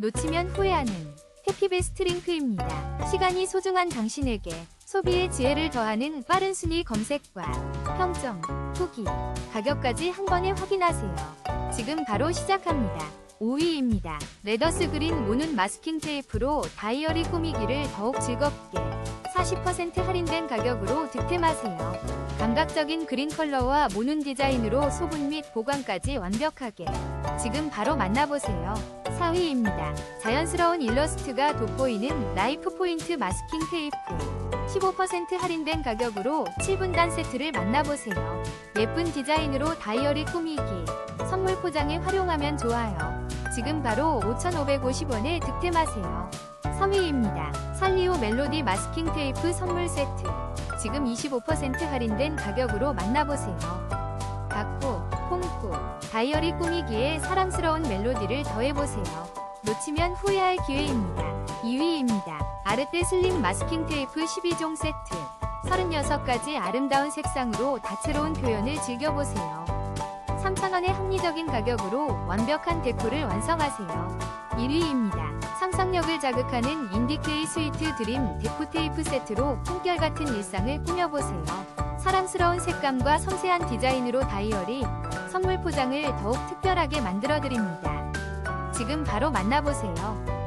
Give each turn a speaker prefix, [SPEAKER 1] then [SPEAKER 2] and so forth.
[SPEAKER 1] 놓치면 후회하는 해피베스트 링크입니다. 시간이 소중한 당신에게 소비의 지혜를 더하는 빠른 순위 검색과 평점, 후기, 가격까지 한 번에 확인하세요. 지금 바로 시작합니다. 5위입니다. 레더스 그린 모눈 마스킹 테이프로 다이어리 꾸미기를 더욱 즐겁게 40% 할인된 가격으로 득템하세요. 감각적인 그린 컬러와 모눈 디자인으로 소분 및 보관까지 완벽하게 지금 바로 만나보세요. 4위입니다. 자연스러운 일러스트가 돋보이는 라이프 포인트 마스킹 테이프 15% 할인된 가격으로 7분단 세트를 만나보세요. 예쁜 디자인으로 다이어리 꾸미기, 선물 포장에 활용하면 좋아요. 지금 바로 5,550원에 득템하세요. 3위입니다. 살리오 멜로디 마스킹 테이프 선물 세트. 지금 25% 할인된 가격으로 만나보세요. 각고, 콩고, 다이어리 꾸미기에 사랑스러운 멜로디를 더해보세요. 놓치면 후회할 기회입니다. 2위입니다. 아르떼 슬림 마스킹 테이프 12종 세트. 36가지 아름다운 색상으로 다채로운 표현을 즐겨보세요. 3,000원의 합리적인 가격으로 완벽한 데코를 완성하세요. 1위입니다. 상상력을 자극하는 인디케이 스위트 드림 데코 테이프 세트로 꿈결 같은 일상을 꾸며보세요. 사랑스러운 색감과 섬세한 디자인으로 다이어리, 선물 포장을 더욱 특별하게 만들어드립니다. 지금 바로 만나보세요.